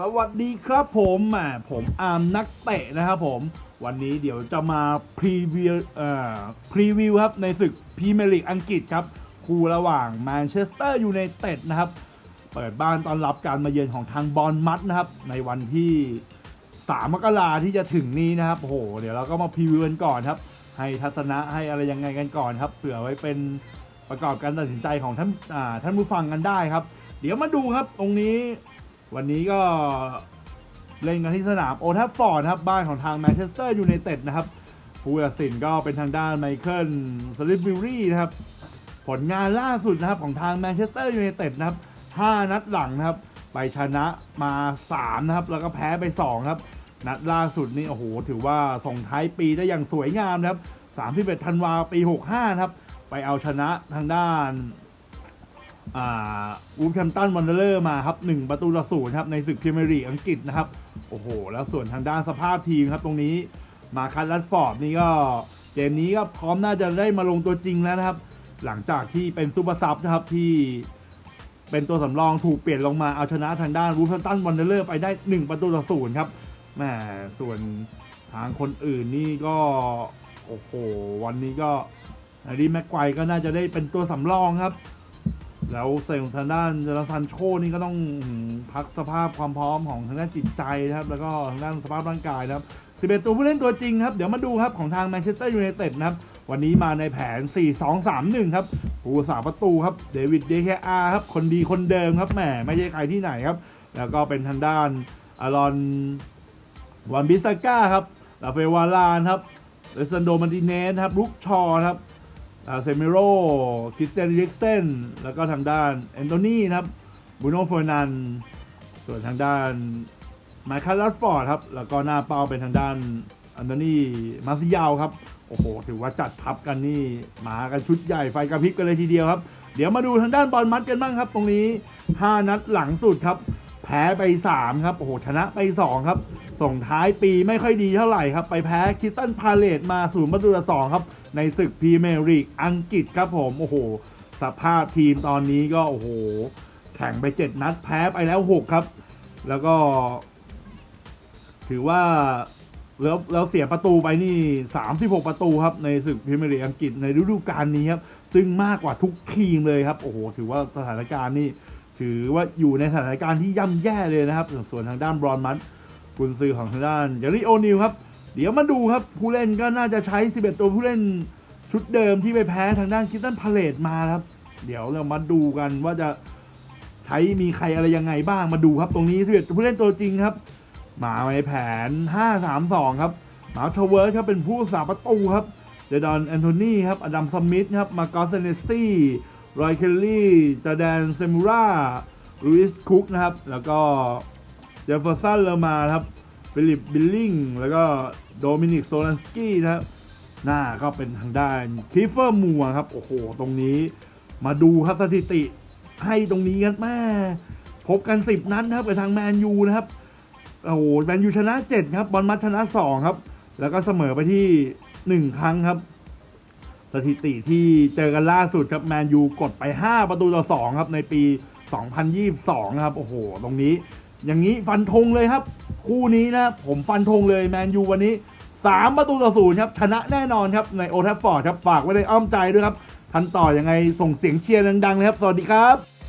สวัสดีครับผมอ่าผมอาร์มนักเตะนะครับผม วันนี้เดี๋ยวจะมาพรีวิวเอ่อพรีวิวครับในศึกพรีเมียร์ลีกอังกฤษครับ คู่ระหว่างแมนเชสเตอร์ยูไนเต็ดนะครับ เปิดบ้านต้อนรับการมาเยือนของทางบอลมัดนะครับ ในวันที่3มกราที่จะถึงนี้นะครับโอ้โหเดี๋ยวเราก็มาพรีวิวกันก่อนครับ ให้ทัศนะให้อะไรยังไงกันก่อนครับเผื่อไว้เป็นประกอบการตัดสินใจของท่านท่านผู้ฟังกันได้ครับ เดี๋ยวมาดูครับตรงนี้ วันนี้ก็เล่นกันที่สนามโอทัฟฟอร์ดครับบ้านของทางแมนเชสเตอร์ยูไนเต็ดนะครับผู้ตัดสินก็เป็นทางด้านไมเคิลสลิปบิวรี่นะครับผลงานล่าสุดนะครับของทางแมนเชสเตอร์ยูไนเต็ดนะครับ 5 นัดหลังนะครับ ไปชนะมา 3 นะครับ แล้วก็แพ้ไป 2 ครับ นัดล่าสุดนี่โอ้โห ถือว่าส่งท้ายปีได้อย่างสวยงามนะครับ 31 ธันวาปี 65นะครับ ไปเอาชนะทางด้าน อ่าวูฟแฮมตันวันเดอร์มาครับ1ประตูต่อศูนย์ครับในศึกพรีเมียร์ลีกอังกฤษนะครับ โอ้โห แล้วส่วนทางด้านสภาพทีมครับตรงนี้มาคันลัดฟอร์ดนี่ก็เกมนี้ก็พร้อมน่าจะได้มาลงตัวจริงแล้วนะครับ หลังจากที่เป็นซูเปอร์ซับนะครับที่เป็นตัวสำรองถูกเปลี่ยนลงมาเอาชนะทางด้านวูฟแฮมตันวันเดอร์ไปได้ 1 ประตูต่อศูนย์ครับแหมส่วนทางคนอื่นนี่ก็ โอ้โห วันนี้ก็แฮร์รี่แม็กไกวก็น่าจะได้เป็นตัวสำรองครับ แล้วเซลทางด้านเจอร์ซันโชนี่ก็ต้องพักสภาพความพร้อมของทางด้านจิตใจนะครับ แล้วก็ทางด้านสภาพร่างกายนะครับ11ตัวผู้เล่นตัวจริงครับ เดี๋ยวมาดูครับของทางแมนเชสเตอร์ยูไนเต็ดนะครับ วันนี้มาในแผน 4-2-3-1 ครับผู้สาประตูครับ เดวิดเดเคอาครับ คนดีคนเดิมครับแหมไม่ใช่ใครที่ไหนครับ แล้วก็เป็นทางด้านอารอนวันบิสก้าครับลาเฟวาลานครับเลซันโดมันติเนสครับลุกชอครับ เซมิโรคริสเตียนริกเซนแล้วก็ทางด้านแอนโทนีนะครับบูโน่เฟอร์นันส่วนทางด้านไมค์คัลลัสฟอร์ดครับ แล้วก็หน้าเป้าเป็นทางด้านอันโทนีมาซิยาวครับ โอ้โห ถือว่าจัดทัพกันนี่มากันชุดใหญ่ไฟกระพริบกันเลยทีเดียวครับ เดี๋ยวมาดูทางด้านบอลมัดกันบ้างครับ ตรงนี้ 5 นัดหลังสุดครับ แพ้ไป 3 ครับ โอ้โห ชนะไป 2 ครับ ส่งท้ายปีไม่ค่อยดีเท่าไหร่ครับ ไปแพ้คิสตันพาเลตมาศูนย์ประตูต่อสองครับ ในศึกพรีเมียร์ลีกอังกฤษครับผม โอ้โห สภาพทีมตอนนี้ก็ โอ้โห แข่งไป 7 นัดแพ้ไปแล้ว 6 ครับ แล้วก็ ถือว่าแล้วแล้วเสียประตูไปนี่ 36 ประตูครับ ในศึกพรีเมียร์ลีกอังกฤษในฤดูกาลนี้ครับ ซึ่งมากกว่าทุกทีมเลยครับ โอ้โห ถือว่าสถานการณ์นี่ ถือว่าอยู่ในสถานการณ์ที่ย่ำแย่เลยนะครับ ส่วนทางด้านบรอนมัสกุนซือของทางด้านเจอรี่โอนิลครับ เดี๋ยวมาดูครับ ผู้เล่นก็น่าจะใช้ 11 ตัวผู้เล่นชุดเดิมที่ไปแพ้ทางด้านคิสตันพาเลตมาครับ เดี๋ยวเรามาดูกันว่าจะใช้มีใครอะไรยังไงบ้างมาดูครับตรงนี้11ผู้เล่นตัวจริงครับ มาในแผน 5-3-2 ครับมาทเวิร์สครับเป็นผู้สาประตูครับเจดอนแอนโทนีครับอดัมสมิธครับมากอสเซเนสตี้ รอยเคลลี่จาแดนเซมูราลุยส์คุกนะครับ แล้วก็เจฟเฟอร์สันเลอมาครับฟิลิปบิลลิงแล้วก็โดมินิกโซลันสกี้นะครับหน้าก็เป็นทางด้านคิฟเฟอร์มัวครับ โอ้โห ตรงนี้มาดูครับสถิติให้ตรงนี้ครับแม่พบกัน 10 นัดนะครับกับทางแมนยูนะครับ โอ้โหแมนยูชนะ 7 ครับบอลมัดชนะ 2 ครับ แล้วก็เสมอไปที่ 1 ครั้งครับ สถิติที่เจอกันล่าสุดครับแมนยูกดไป 5 ประตูต่อ 2 ครับในปี 2022 ครับ โอ้โห ตรงนี้ อย่างนี้ฟันธงเลยครับ คู่นี้นะ ผมฟันธงเลยแมนยูวันนี้ 3 ประตูต่อศูนย์ครับ ชนะแน่นอนครับ ในโอทัฟฟอร์ดครับ ฝากไว้ในอ้อมใจด้วยครับ ทันต่อยังไงส่งเสียงเชียร์ดังๆเลยครับ สวัสดีครับ